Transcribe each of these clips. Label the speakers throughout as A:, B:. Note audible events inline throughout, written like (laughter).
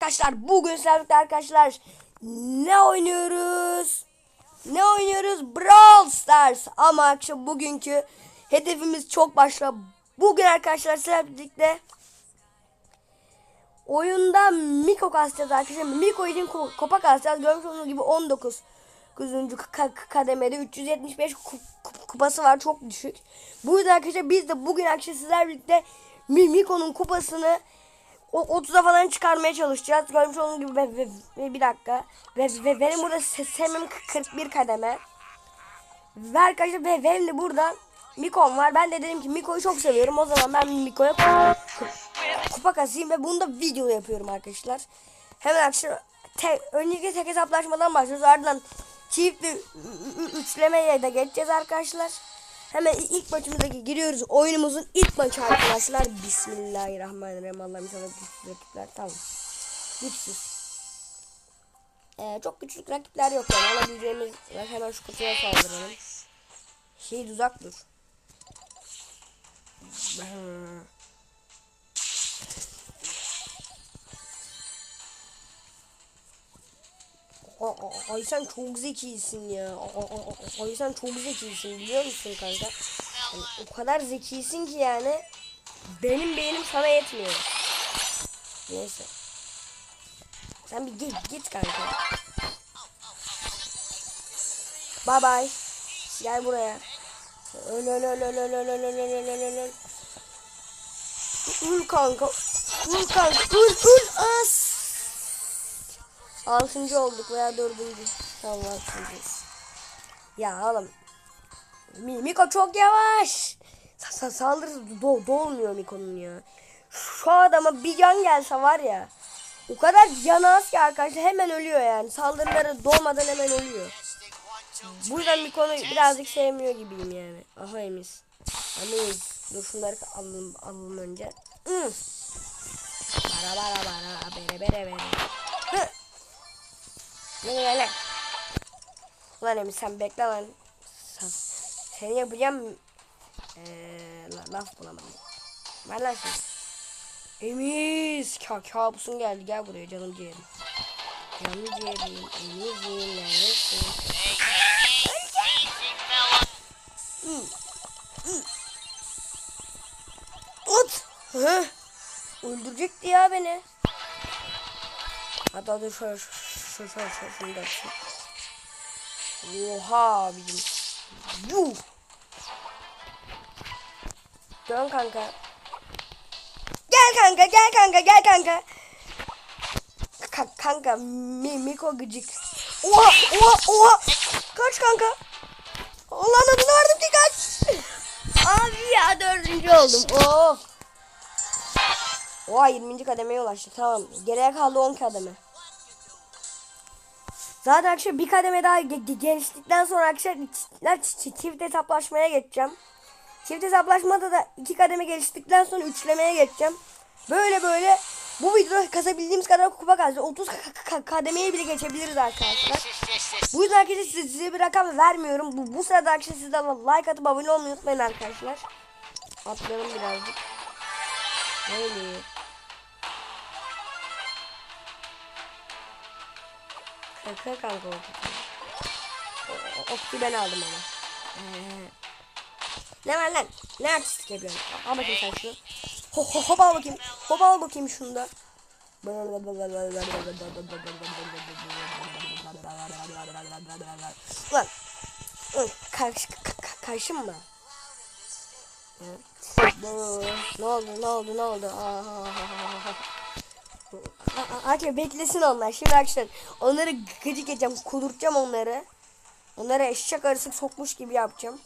A: Arkadaşlar bugün sizlerle arkadaşlar ne oynuyoruz? Ne oynuyoruz? Brawl Stars. Ama akşam bugünkü hedefimiz çok başka. Bugün arkadaşlar sizlerle birlikte oyunda Miko kasacağız arkadaşlar. Miko için ko- kupa kasacağız. Görmüş olduğunuz gibi 19 9. ka- kademede 375 ku- ku- kupası var çok düşük. Bu yüzden arkadaşlar biz de bugün arkadaşlar sizlerle birlikte Mi- Miko'nun kupasını o 30'a falan çıkarmaya çalışacağız. Görmüş olduğunuz gibi ve, ve- ve bir dakika. Ve, ve benim burada sesemim 41 kademe. Ve arkadaşlar ve benim de burada Miko'm var. Ben de dedim ki Miko'yu çok seviyorum. O zaman ben Miko'ya kupa, kasayım ve bunu da video yapıyorum arkadaşlar. Hemen arkadaşlar te, öncelikle tek hesaplaşmadan başlıyoruz. Ardından çift ü- üçlemeye de geçeceğiz arkadaşlar. Hemen ilk maçımıza giriyoruz. Oyunumuzun ilk maçı arkadaşlar. Bismillahirrahmanirrahim. Allah'ım inşallah güçsüz rakipler. Tamam. Güçsüz. Ee, çok küçük rakipler yok yani. Alabileceğimiz. Hemen şu kutuya saldıralım. Şey uzak dur. Ay sen çok zekisin ya. Ay sen çok zekisin biliyor musun kanka? Yani o kadar zekisin ki yani benim beynim sana yetmiyor. Neyse. Sen bir git git kanka. Bye bye. Gel buraya. Öl öl öl öl öl öl öl öl öl öl öl öl. Öl kanka. Öl kanka. Öl öl as. Altıncı olduk veya dördüncü. Tamam altıncıyız. Ya oğlum. Mi- Miko çok yavaş. Sa sa do dolmuyor Miko'nun ya. Şu adama bir can gelse var ya. O kadar canı az ki arkadaşlar hemen ölüyor yani. Saldırıları dolmadan hemen ölüyor. Bu yüzden Miko'nu birazcık sevmiyor gibiyim yani. Aha emiz. Emiz. Dur şunları alalım, alalım önce. Hı. Bara bara bara bere bere bere. Ne ne ne. Ulan emiz sen bekle lan. Sen, seni yapacağım. Eee la, laf bulamadım. Ver lan şunu. Emiz. Ka kabusun geldi gel buraya canım ciğerim. Canım ciğerim. Emizim neredesin? Hı. Öldürecekti ya beni. Hatta dur şöyle şöyle şöyle şöyle şunu da açayım. Oha abicim. Yuh. Dön kanka. Gel kanka gel kanka gel kanka. Ka kanka mi Miko gıcık. Oha oha oha. Kaç kanka. Allah'ın adını verdim ki kaç. Abi ya dördüncü oldum. Oh. Oha 20. kademeye ulaştı. Tamam. Geriye kaldı 10 kademe. Zaten akşam bir kademe daha ge- ge- geliştikten sonra akşam çift hesaplaşmaya geçeceğim. Çift hesaplaşmada da iki kademe geliştikten sonra üçlemeye geçeceğim. Böyle böyle bu videoda kasabildiğimiz kadar kupa kazacağız. 30 ka- ka- kademeye bile geçebiliriz arkadaşlar. Bu yüzden arkadaşlar size, size bir rakam vermiyorum. Bu, bu sırada arkadaşlar sizden like atıp abone olmayı unutmayın arkadaşlar. Atlayalım birazcık. Böyle. Kanka kanka oldu. O- o- Okçu ben aldım ama. Ee, ne var lan? Ne artistik yapıyorsun? Al bakayım sen şunu. Ho, ho, hop al bakayım. Hop al bakayım şunu da. Lan. Karşı, ka- ka- karşım mı? Ne oldu? Ne oldu? Ne oldu? Arkadaşlar beklesin onlar. Şimdi arkadaşlar onları gıcık edeceğim. Kudurtacağım onları. Onlara eşek arısı sokmuş gibi yapacağım.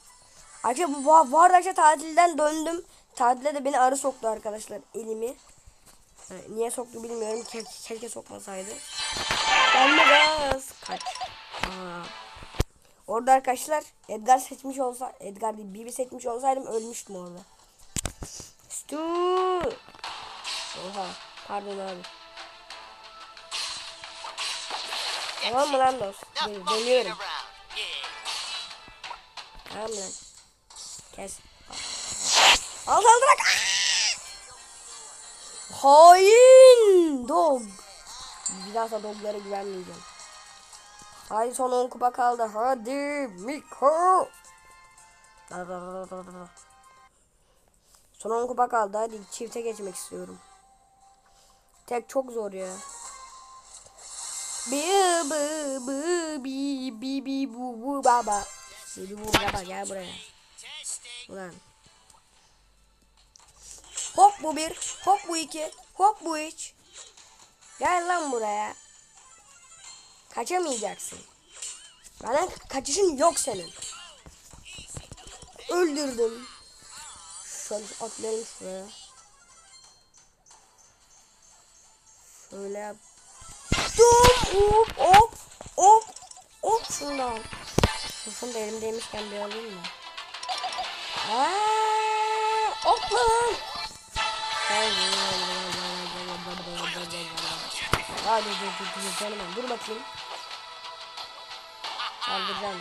A: Arkadaşlar bu, bu, arkadaşlar tatilden döndüm. Tatilde de beni arı soktu arkadaşlar elimi. Ha, niye soktu bilmiyorum. Ke keşke sokmasaydı. Gelme gaz. Kaç. Aa. Orada arkadaşlar Edgar seçmiş olsa Edgar değil Bibi seçmiş olsaydım ölmüştüm orada. Stu. Oha. Pardon abi. Tamam mı lan dost? Dön- Dönüyorum. Tamam lan. Kes. Al saldırak. Hain dog. Bir daha doglara güvenmeyeceğim. Haydi son 10 kupa kaldı. Hadi Miko. Son 10 kupa kaldı. Hadi çifte geçmek istiyorum. Tek çok zor ya. Bi bi bi bi bi bi buraya. Ulan. Hop bu bir, hop bu iki, hop bu üç. Gel lan buraya. Kaçamayacaksın. Bana kaçışın yok senin. Öldürdüm. Şöyle atlayalım şuraya. Şöyle. Dur. Hop hop hop hop şundan. Şunu da elimdeymişken bir alayım mı? Aaa, hop lan. Hadi dur dur dur canım dur bakayım. Saldıracağım.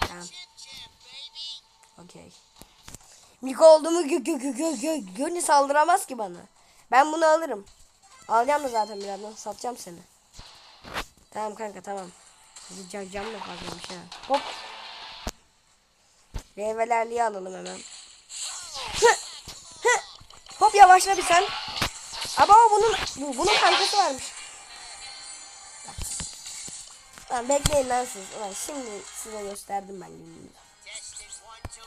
A: Tamam. Okey. Miko olduğumu gö gö gö gö gö gönlü saldıramaz ki bana. Ben bunu alırım. Alacağım da zaten birazdan satacağım seni. Tamam kanka tamam. Bizi cam, cam da fazlamış ha. Hop. Meyvelerliği alalım hemen. Hı, hı. Hop yavaşla bir sen. Ama bunun bu, bunun kankası varmış. Lan bekleyin lan siz. Ulan şimdi size gösterdim ben gününü.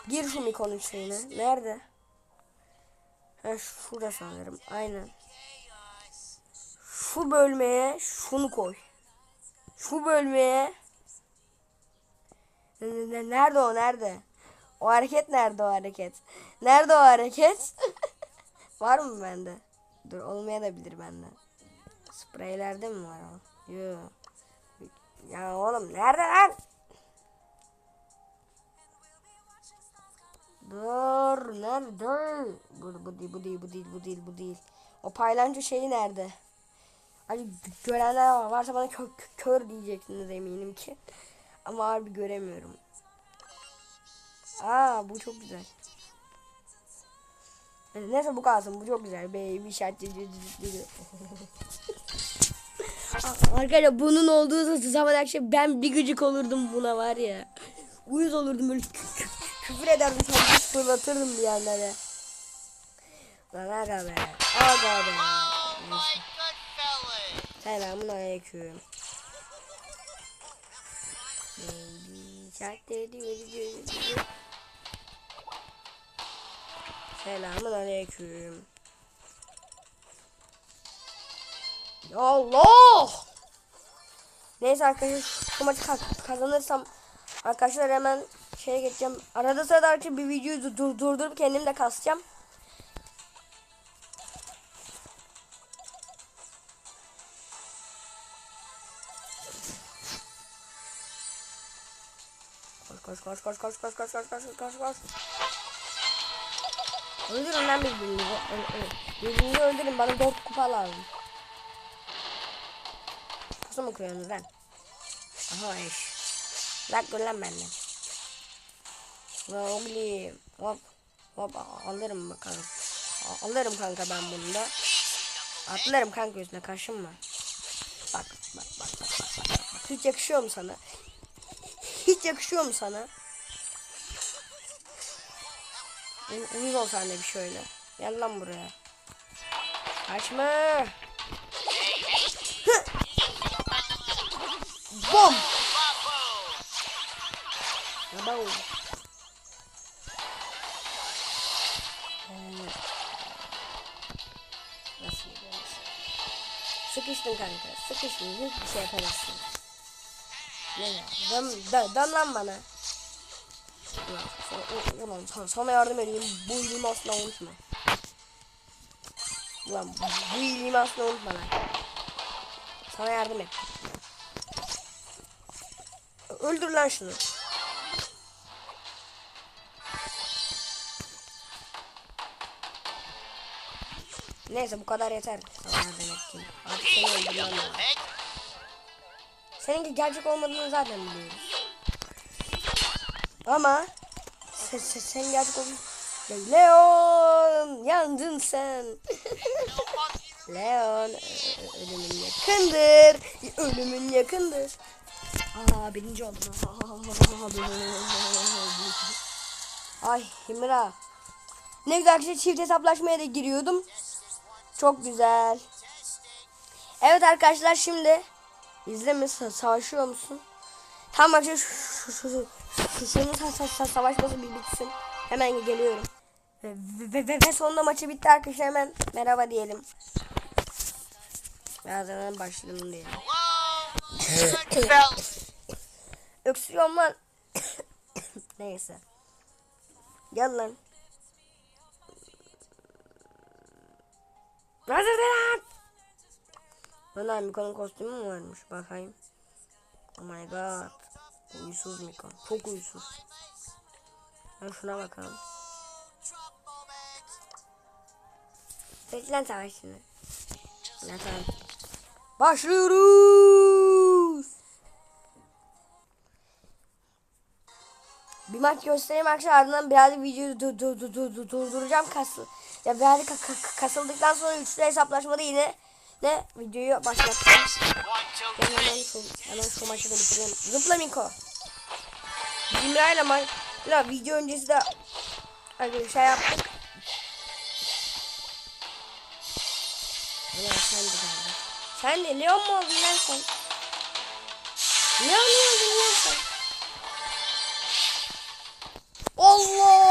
A: Gir şu Mikon'un şeyine. Nerede? Ha şurada sanırım. Aynen. Şu bölmeye şunu koy. Şu bölmeye Ne- ne- ne- Nerede o nerede? O hareket nerede o hareket? Nerede o hareket? (laughs) var mı bende? Dur olmayabilir bende. Spreylerde mi var o? Yok. Ya oğlum nerede lan? Dur nerede? Bu, bu değil bu değil bu değil bu değil bu değil. O paylancı şeyi nerede? Hani gö- görenler var. Varsa bana kö kö- kör diyeceksiniz eminim ki. Ama harbi göremiyorum. Aa bu çok güzel. Neyse bu kalsın. Bu çok güzel. Baby shark. (laughs) Arkadaşlar bunun olduğu zaman akşam ben bir gıcık olurdum buna var ya. Uyuz olurdum böyle kü- kü- küfür ederdim sanki fırlatırdım bir yerlere. Lan aga be. Aga be. Neyse. Selamun aleyküm. Selamun aleyküm. Ya Allah! Neyse arkadaşlar şu maçı ka- kazanırsam arkadaşlar hemen şeye geçeceğim. Arada sırada arkadaşlar bir videoyu dur- dur- durdurup kendim de kasacağım. Koş koş koş koş koş koş koş koş koş koş koş. Öldürün lan birbirini. Birbirini öldürün bana 4 kupa lazım. Pusu mu kuruyorsunuz lan? Aha eş. Lan dur lan benden. Oğlum. Hop. Hop alırım bakalım. Alırım kanka ben bunu da. Atlarım kanka üstüne kaşınma. Bak bak bak bak bak. bak. Hiç yakışıyor mu sana? Hiç yakışıyor mu sana? Uy- Uyuz ol sen de bir şöyle. Gel lan buraya. Kaçma. Bom. Nasıl yapıyoruz? Sıkıştın kanka. Sıkıştın. Hiçbir şey yapamazsın. Ne ya? Dön, dön, dön lan bana. Ulan, sana, ulan sana, sana yardım edeyim. Bu iyiliğimi asla unutma. Ulan bu iyiliğimi asla unutma lan. Sana yardım et. Öldür lan şunu. Neyse bu kadar yeter. Sana yardım ettim. Artık seni öldürmem lazım. Seninki gerçek olmadığını zaten biliyoruz. Ama sen, sen, sen gerçek. Ya Leon yandın sen. (laughs) Leon ölümün yakındır. Ölümün yakındır. Aa birinci oldum. Ay Himra. Ne güzel arkadaşlar çift hesaplaşmaya da giriyordum. Çok güzel. Evet arkadaşlar şimdi izle mi Sa- savaşıyor musun? Tamam arkadaşlar şu, şu, şu, savaşması bir bitsin. Hemen geliyorum. Ve, ve, ve, ve sonunda maçı bitti arkadaşlar hemen merhaba diyelim. Birazdan başlayalım diyelim. Öksürüyorum lan. (coughs) Neyse. Gel lan. Hazır lan. Lan Miko'nun kostümü mü varmış? Bakayım. Oh my god. Uysuz Miko. Çok uysuz. Ben şuna bakalım. Beklen savaş şimdi. Ya tamam. Başlıyoruz. Bir maç göstereyim arkadaşlar ardından birazcık videoyu du- du- du- du- du- durduracağım kasıl. Ya birazcık ka- ka- kasıldıktan sonra üçlü hesaplaşmada yine ne videoyu başlatacağım. Ben hemen şu, hemen şu maçı da bitireyim. Zıpla Miko. Zimra'yla maç, la video öncesi de arkadaşlar şey yaptık. Ulan sen de geldin. Sen de Leon mu oldun lan sen? Leon mu oldun lan sen? Allah!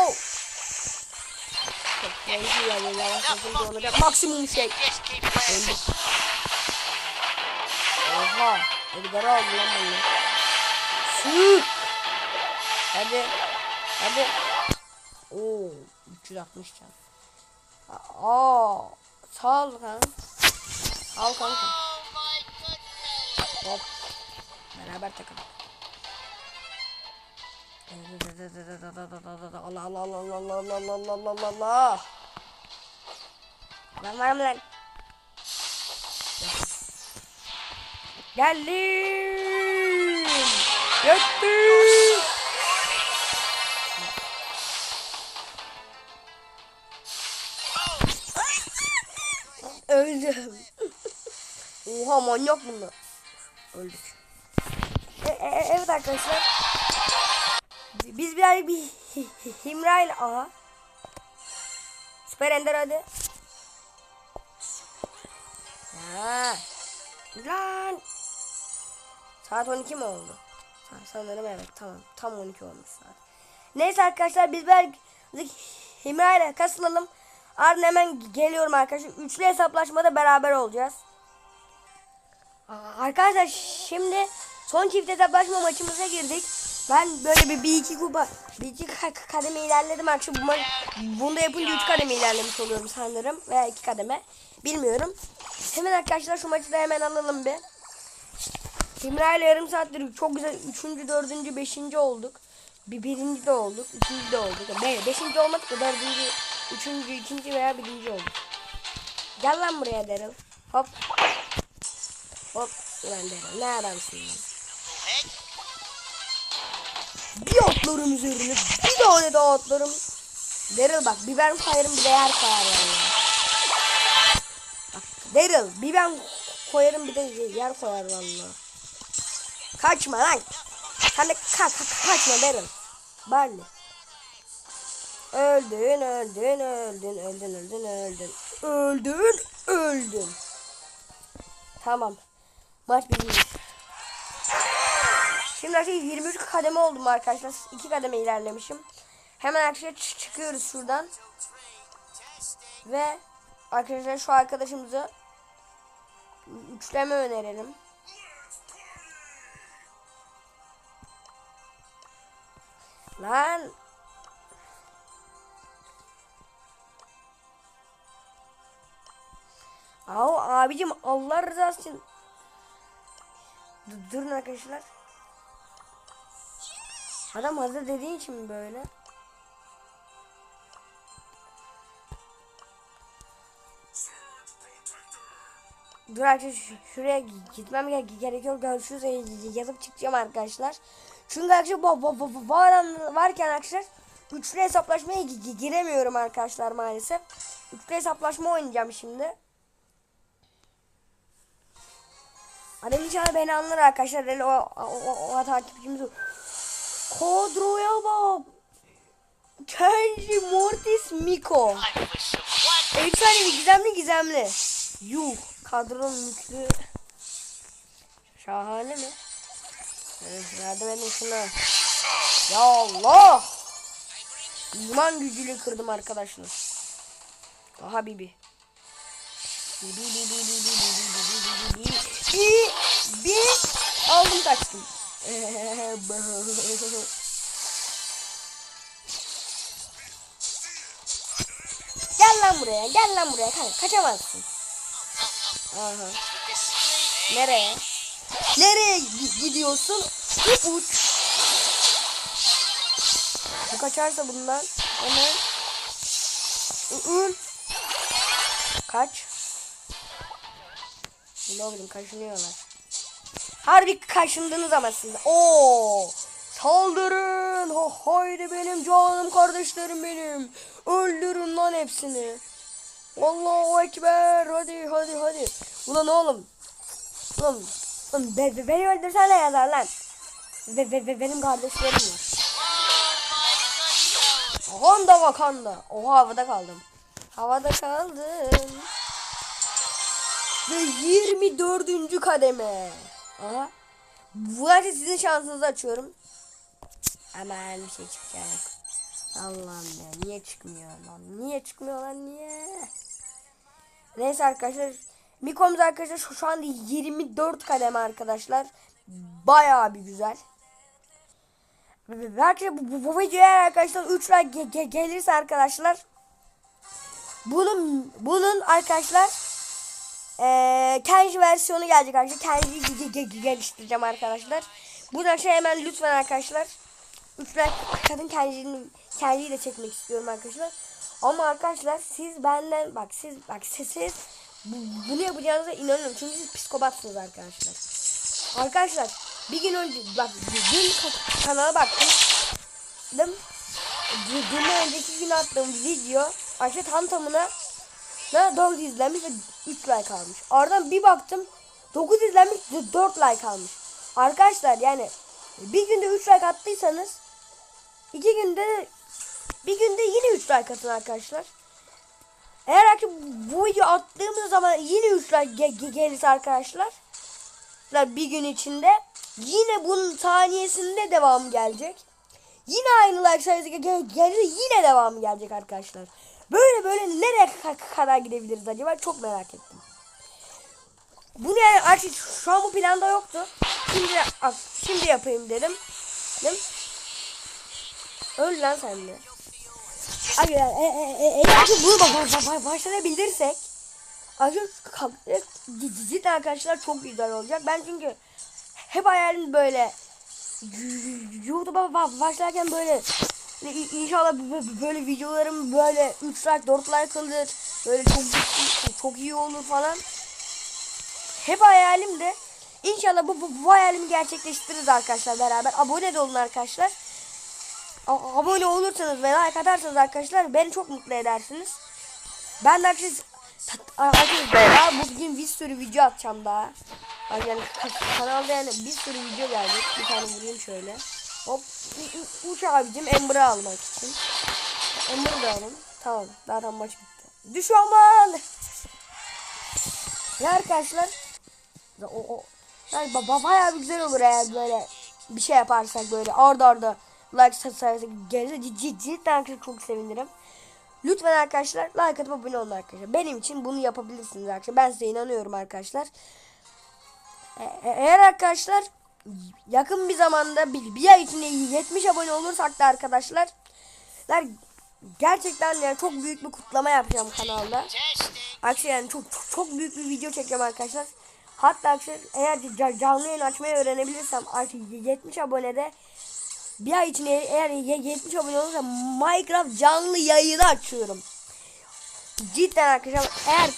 A: Renkli ya böyle yavaşlatınca olacak maksimum şey. Öldük. Oha! Edgar'ı aldı lan bunu. Sık! Hadi. Hadi. Oo, 360 can. Aa, sağ ol kanka. Al kanka. Hop. Beraber. Allah Allah Allah Allah Allah Allah Allah Allah Allah Allah. Ben varım lan. Geldim. Yettim. Öldüm. Oha manyak bunlar. Öldük. E, e, evet arkadaşlar. Biz birazcık bir Himra aha. Süper Ender hadi. Ya. Lan. Saat 12 mi oldu? Ha, sanırım evet tamam. Tam 12 olmuş saat. Neyse arkadaşlar biz Himra ile kasılalım. Ardından hemen geliyorum arkadaşlar. Üçlü hesaplaşmada beraber olacağız. Arkadaşlar şimdi son çift hesaplaşma maçımıza girdik. Ben böyle bir, bir iki kupa, bir iki ka- kademe ilerledim arkadaşlar. Bu ma- Bunu da yapınca üç kademe ilerlemiş oluyorum sanırım. Veya iki kademe. Bilmiyorum. Hemen arkadaşlar şu maçı da hemen alalım bir. Timra ile yarım saattir çok güzel üçüncü, dördüncü, beşinci olduk. Bir birinci de olduk, üçüncü de olduk. Be beşinci olmadık da dördüncü, üçüncü, ikinci veya birinci olduk. Gel lan buraya Daryl. Hop. Hop. Ulan Daryl ne adamsın ya. Bir otlarım üzerine bir tane daha otlarım. Daryl bak bir ben koyarım bir de yer koyar yani. Daryl bir ben koyarım bir de yer koyar vallahi. Kaçma lan. Sen de ka ka kaçma Daryl. Barley. Öldün, öldün, öldün, öldün, öldün, öldün. Öldün, öldün. Tamam. Maç bitmiş. Şimdi arkadaşlar 23 kademe oldum arkadaşlar. 2 kademe ilerlemişim. Hemen arkadaşlar çı- çıkıyoruz şuradan. Ve arkadaşlar şu arkadaşımıza üçleme önerelim. Lan Au abicim Allah rızası için Durun arkadaşlar. Adam hazır dediği için böyle? Dur arkadaşlar şu- şuraya gi- gitmem ge- gerekiyor. Görüşürüz e, yazıp çıkacağım arkadaşlar. Çünkü arkadaşlar bu, bu, varken arkadaşlar üçlü hesaplaşmaya gi- gi- giremiyorum arkadaşlar maalesef. Üçlü hesaplaşma oynayacağım şimdi. Adam inşallah beni anlar arkadaşlar. Öyle o, o, o, takipçimiz o. Kadroya bak. Kenji Mortis Miko. Efsanevi gizemli gizemli. Yuh kadronun yüklü. Şahane mi? Yardım edin şuna. Ya Allah. İman gücüyle kırdım arkadaşlar. Aha bibi. Bibi bibi bibi bibi bibi bibi bibi bibi bi aldım kaçtım. (laughs) gel lan buraya, gel lan buraya. Kanka kaçamazsın. Aha. Nereye? Nereye gi- gidiyorsun? Uç. Bu kaçarsa bundan hemen Öl. Kaç. Ne oğlum kaşınıyorlar. Harbi kaşındınız ama siz. Oo! Saldırın! Ho haydi benim canım kardeşlerim benim. Öldürün lan hepsini. Allahu ekber. Hadi hadi hadi. Ulan oğlum. Ulan, ulan be, be, beni öldürsene yazar lan. Ve, ve, ve benim kardeşlerim var. Honda Wakanda. Oha havada kaldım. Havada kaldım. Ve 24. kademe. Aha. Bu arada sizin şansınızı açıyorum. Hemen bir şey çıkacak. Allah'ım ya niye çıkmıyor lan? Niye çıkmıyor lan niye? Neyse arkadaşlar. Mikomuz arkadaşlar şu, şu anda 24 kademe arkadaşlar. Bayağı bir güzel. Belki bu, bu, bu videoya arkadaşlar 3 like ge- ge- gelirse arkadaşlar bunun bunun arkadaşlar eee Kenji versiyonu gelecek arkadaşlar. Kenji'yi ge- ge- ge- geliştireceğim arkadaşlar. Buradan şey hemen lütfen arkadaşlar 3 like kadın Kenji'nin Kenji'yi de çekmek istiyorum arkadaşlar. Ama arkadaşlar siz benden bak siz bak siz, siz bu- bunu yapacağınıza inanıyorum. Çünkü siz psikopatsınız arkadaşlar. Arkadaşlar bir gün önce bak dün ka- kanala baktım. Dün, önceki gün attığım video Ayşe tam tamına ne 4 izlenmiş ve 3 like almış. Ardından bir baktım 9 izlenmiş ve 4 like almış. Arkadaşlar yani bir günde 3 like attıysanız iki günde bir günde yine 3 like atın arkadaşlar. Eğer ki bu video attığımız zaman yine 3 like ge- ge- arkadaşlar bir gün içinde yine bunun saniyesinde devam gelecek. Yine aynı like sayısı ge- gelir yine devam gelecek arkadaşlar. Böyle böyle nereye ka- kadar gidebiliriz acaba çok merak ettim. Bunu yani artık şu an bu planda yoktu. Şimdi şimdi yapayım dedim. Dedim. Öl lan sen de. Abi e, e, e, eğer ki bunu ba- başarabilirsek Arkadaşlar cidden arkadaşlar çok güzel olacak. Ben çünkü hep hayalim böyle YouTube'a ba- başlarken böyle inşallah böyle videolarım böyle 3 like 4 like alır. Böyle çok çok iyi olur falan. Hep hayalim de inşallah bu, bu, bu hayalimi gerçekleştiririz arkadaşlar beraber. Abone de olun arkadaşlar. Abone olursanız ve like atarsanız arkadaşlar beni çok mutlu edersiniz. Ben de arkadaşlar Arkadaşlar bugün bir sürü video atacağım daha. Yani kanalda yani bir sürü video gelecek. Bir tane vurayım şöyle. Hop. Uç abicim Ember'ı almak için. Ember'ı da alalım. Tamam. Zaten maç bitti. Düş aman. Ya arkadaşlar. O, o, yani baba bayağı bir güzel olur eğer böyle bir şey yaparsak böyle arda arda like sayısı gelirse ciddi cidden çok sevinirim. Lütfen arkadaşlar like atıp abone olun arkadaşlar. Benim için bunu yapabilirsiniz arkadaşlar. Ben size inanıyorum arkadaşlar. E- e- eğer arkadaşlar yakın bir zamanda bir, bir ay içinde 70 abone olursak da arkadaşlar gerçekten yani çok büyük bir kutlama yapacağım kanalda. Arkadaşlar yani çok, çok çok büyük bir video çekeceğim arkadaşlar. Hatta eğer ca- canlı yayın açmayı öğrenebilirsem artık 70 abonede bir ay içinde eğer 70 abone olursa Minecraft canlı yayını açıyorum. Cidden arkadaşlar eğer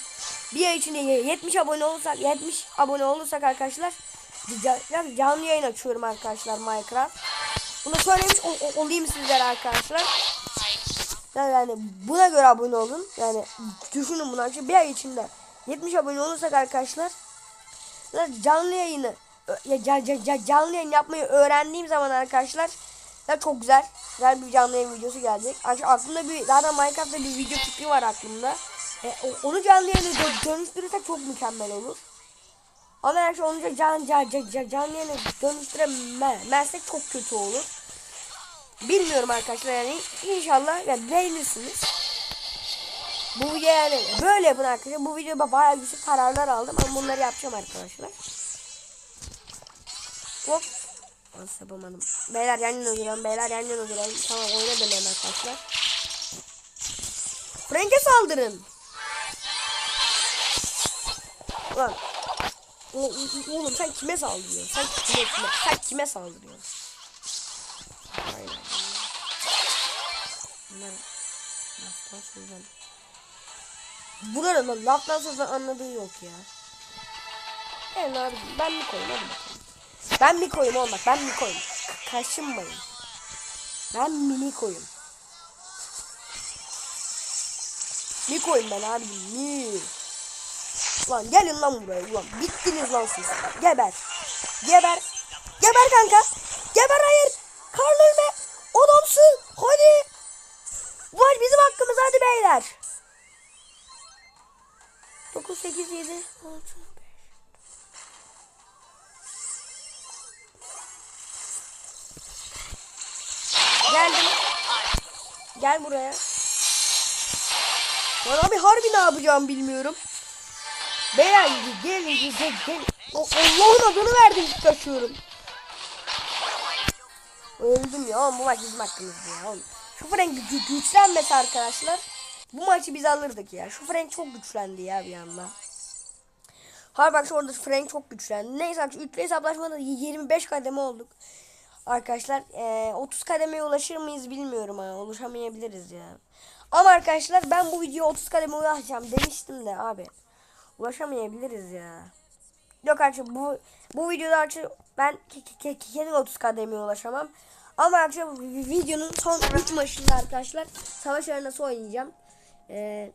A: bir ay içinde 70 abone olursak 70 abone olursak arkadaşlar canlı yayın açıyorum arkadaşlar Minecraft. Bunu söylemiş ol, ol, olayım sizlere arkadaşlar. Yani buna göre abone olun. Yani düşünün bunu arkadaşlar. Bir ay içinde 70 abone olursak arkadaşlar canlı yayını ya, ca- ca- canlı yayın yapmayı öğrendiğim zaman arkadaşlar ya çok güzel güzel bir canlı yayın videosu gelecek. Aklımda bir zaten Minecraft'ta bir video fikri var aklımda. E, onu canlı yayına dö- dönüştürürsek çok mükemmel olur. Ama eğer onu da can, can, can, can, canlı yayına dönüştüremezsek çok kötü olur. Bilmiyorum arkadaşlar yani inşallah yani beğenirsiniz. Bu video yani böyle yapın arkadaşlar. Bu videoda bayağı güçlü kararlar aldım ama bunları yapacağım arkadaşlar. Hop. Nasıl yapamadım. Beyler yan yana duralım. Beyler yan yana duralım. Tamam oyuna dönelim arkadaşlar. Frank'e saldırın. Lan. O- Oğlum sen kime saldırıyorsun? Sen kime, kime, sen kime saldırıyorsun? Aynen. Bunlar laftan sözden. Bunların laftan sözden anladığı yok ya. Evet abi ben mi koyayım hadi. Ben mi koyayım oğlum bak ben mi koyayım. Ka- kaşınmayın. Ben mini koyayım. Mi koyayım ben abi mi. Lan gelin lan buraya ulan. Bittiniz lan siz. Geber. Geber. Geber kanka. Geber hayır. Karl ölme. Adamsın. Hadi. Bu maç bizim hakkımız hadi beyler. 9, 8, 7, 6, Geldim. Gel buraya. Lan abi harbi ne yapacağım bilmiyorum. Beyler gelin gel gel. O Allah'ın adını verdim kaçıyorum. Öldüm ya bu maç bizim hakkımızdı ya oğlum. Şu Frank gü güçlenmesi arkadaşlar. Bu maçı biz alırdık ya. Şu Frank çok güçlendi ya bir anda. Hayır bak şu orada Frank çok güçlendi. Neyse arkadaşlar üçlü hesaplaşmada 25 kademe olduk. Arkadaşlar eee, 30 kademeye ulaşır mıyız bilmiyorum ha. Ulaşamayabiliriz ya. Ama arkadaşlar ben bu videoya 30 kademe ulaşacağım demiştim de abi. Ulaşamayabiliriz ya. Yok arkadaşlar bu bu videoda arkadaşlar ben ke- ke- ke- kesin 30 kademeye ulaşamam. Ama arkadaşlar videonun son 3 maçında arkadaşlar savaş arenası oynayacağım. Ee,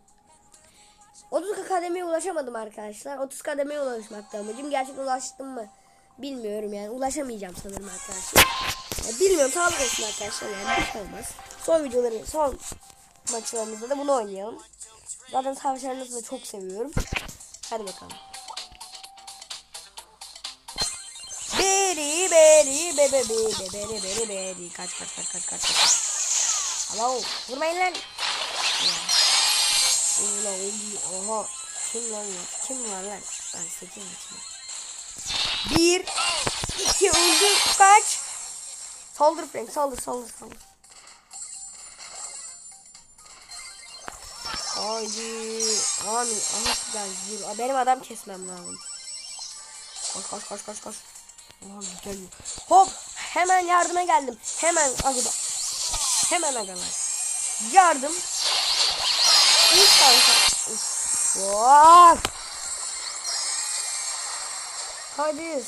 A: 30 kademeye ulaşamadım arkadaşlar. 30 kademeye ulaşmakta amacım. Gerçekten ulaştım mı? Bilmiyorum yani. Ulaşamayacağım sanırım arkadaşlar. Ya bilmiyorum. Sağlık olsun arkadaşlar yani. Bir şey olmaz. Son videoları, son maçlarımızda da bunu oynayalım. Zaten savaş arenasını da çok seviyorum. Hadi bakalım. Beri beri bebe beri beri beri beri kaç kaç kaç kaç kaç kaç. Alo vurmayın lan. Ulan oha. Kim lan ya? Kim var lan? Ben sekiz mi? Bir iki öldü kaç. Saldır Frank saldır saldır saldır. Haydi. Amin. Güzel yürü. Benim adam kesmem lazım. Koş koş koş koş koş. Aman geliyor. Hop hemen yardıma geldim. Hemen agada. Hemen agalar. Yardım. Üç kanka. Üf. Hadi.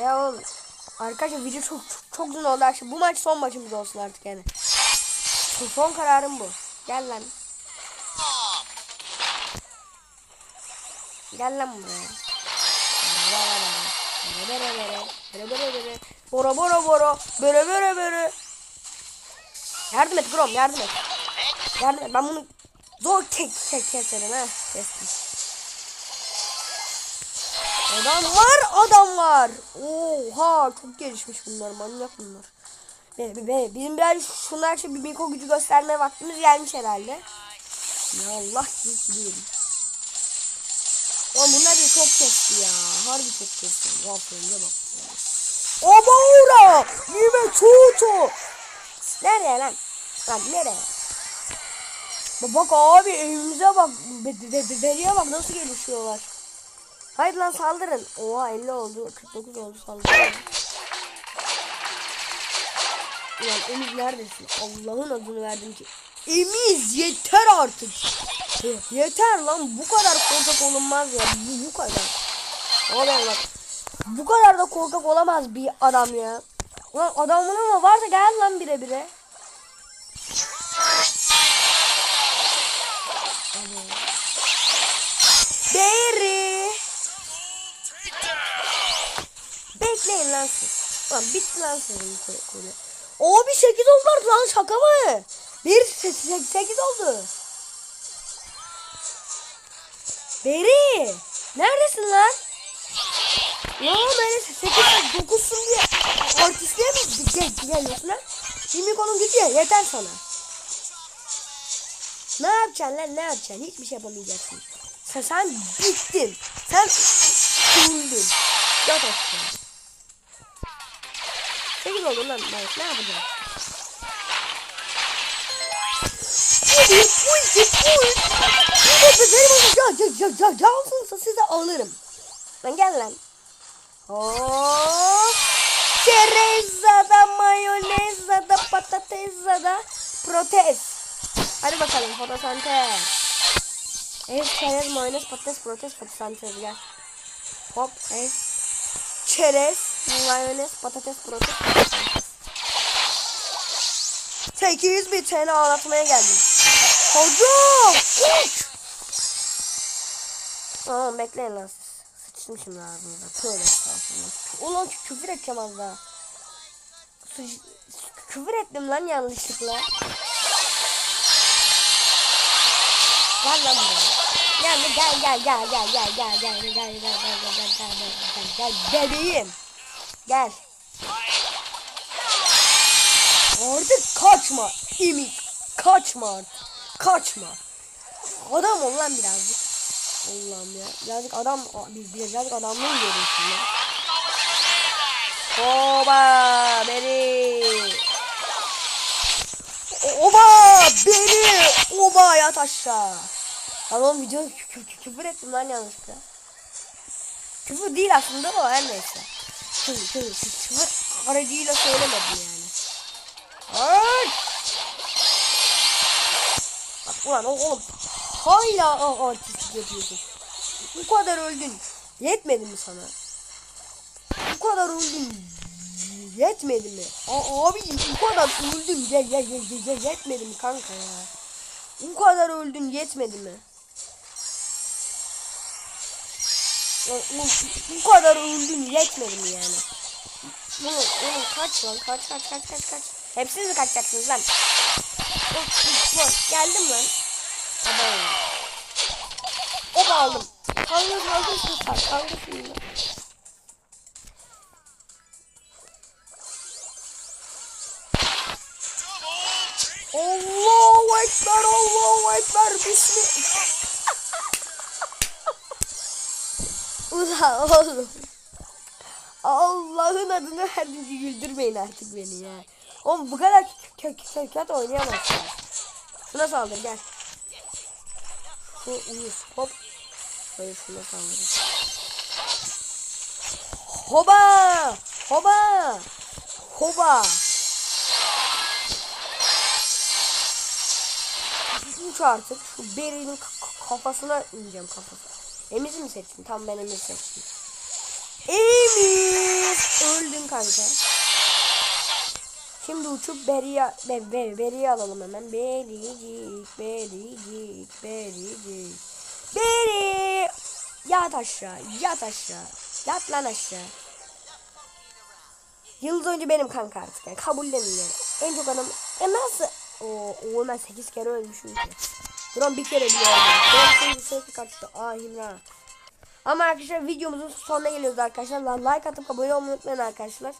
A: Ya oğlum. Arkadaşlar video çok çok, çok uzun oldu. Arkadaşlar bu maç son maçımız olsun artık yani. Son- kararım bu. Gel lan. Gel lan buraya. Bora bora bora. Böyle böyle böyle. Yardım et Grom yardım et. Yardım et ben bunu zor tek tek keserim ha. Kestim. Adam var adam var. Oha çok gelişmiş bunlar manyak bunlar. Be, be, be, bizim biraz şunlar için bir mikro gücü gösterme vaktimiz gelmiş herhalde. Ya Allah gidiyorum. Oğlum bunlar da çok kesti ya. Harbi çok kesti. Vah önce bak. Omaura! Yime tutu! Nereye lan? Lan nereye? Bak, abi evimize bak. Deriye bak nasıl gelişiyorlar. Haydi lan saldırın. Oha 50 oldu. 49 oldu saldırın. Ulan Emiz neredesin? Allah'ın adını verdim ki. Emiz yeter artık. Yeter lan bu kadar korkak olunmaz ya. Bu, bu kadar. Oğlum bak. Bu kadar da korkak olamaz bir adam ya. Ulan adamın ama varsa gel lan bire bire. Lan siz. Lan bitti lan sizin kule. Oo bir 8 oldular lan şaka mı? Bir 8 oldu. Beri. Neredesin lan? Ya böyle 8 9'sun diye artistliğe mi gel geliyorsun lan? Şimdi konum gidiyor yeter sana. Ne yapacaksın lan ne yapacaksın? Hiçbir şey yapamayacaksın. Sen, sen bittin. Sen öldün. Yat aşağı. De benim ya ya ya ya cansınsa size alırım. Lan gel lan. Hop. Çerezada, mayonezada, patatesada, protez. Hadi bakalım fotosentez. Evet çerez, mayonez, patates, protez, fotosentez gel. Hop, evet. Çerez, mayonez, patates, fotosentez. 800 bir tane ağlatmaya geldim. Hocam! Uç! Tamam bekleyin lan siz. Sıçtım şimdi ağzınıza. Tövbe estağfurullah. Ulan kü- küfür edeceğim az daha. Küfür ettim lan yanlışlıkla. Gel lan buraya. Gel gel gel gel gel gel gel gel gel gel gel gel gel gel gel gel gel bebeğim. Gel. Artık kaçma. İmit. Kaçma artık. Kaçma. Adam ol lan birazcık. Allah'ım ya. Birazcık adam bir birazcık adamlığı görüyorsun ya. Oba beni. Oba beni. Oba yat aşağı. Lan oğlum video kü- kü- kü- küfür ettim lan yanlışlıkla. Küfür değil aslında o her neyse. Küfür, küfür, küfür aracıyla söylemedim yani. Ay! Bak ulan oğlum hala a- artistlik yapıyorsun. Bu kadar öldün. Yetmedi mi sana? Bu kadar öldün. Yetmedi mi? A abicim bu kadar öldün. Ye, ye, ye, ye, yetmedi mi kanka ya? Bu kadar öldün yetmedi mi? Oğlum, Bu kadar öldün yetmedi mi yani? Oğlum, oğlum kaç lan kaç kaç kaç kaç kaç. Hepsiniz mi kaçacaksınız lan? Oğlum, geldim lan. Tamam. O aldım. Kaldır kaldır şu kaldır şunu. Allahu Ekber Allahu Ekber Bismillah. Ulan oğlum. Allah'ın adını gün güldürmeyin artık beni ya. Oğlum bu kadar kök kök kötü oynayamazsın. Şuna saldır gel. Şu uyuz hop. Böyle şuna saldırın. Hoba! Hoba! Hoba! Uç artık. Şu berinin kafasına ineceğim kafasına. Emiz'i mi seçtin? Tam ben Emiz'i seçtim. Emiz! Öldün kanka. Şimdi uçup Beri'yi be, be, Beri'yi alalım hemen. Bericik, Bericik, Bericik. Beri! Yat aşağı, yat aşağı. Yat lan aşağı. Yıldız önce benim kanka artık yani kabullenin. En çok adam... E nasıl? Oo, oo ben 8 kere ölmüşüm. Buram bir kere. Buram şimdi sesi. Ama arkadaşlar videomuzun sonuna geliyoruz arkadaşlar. Like atıp abone olmayı unutmayın arkadaşlar.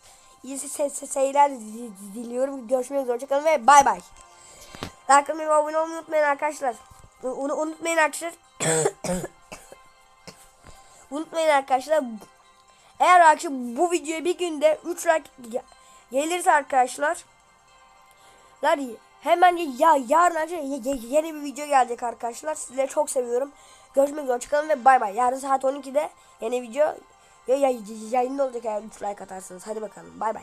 A: İyi se se seyirler di- diliyorum. Görüşmek üzere. Hoşçakalın ve bay bay. Like atmayı ve abone olmayı unutmayın arkadaşlar. Onu unutmayın arkadaşlar. (coughs) unutmayın arkadaşlar. Eğer arkadaşlar bu videoya bir günde 3 like ge- gelirse arkadaşlar. Lar hemen ya yarın ye- yeni bir video gelecek arkadaşlar. Sizleri çok seviyorum. Görüşmek üzere. Hoşçakalın ve bay bay. Yarın saat 12'de yeni video ya, ya, yayında olacak eğer 3 like atarsanız. Hadi bakalım. Bay bay.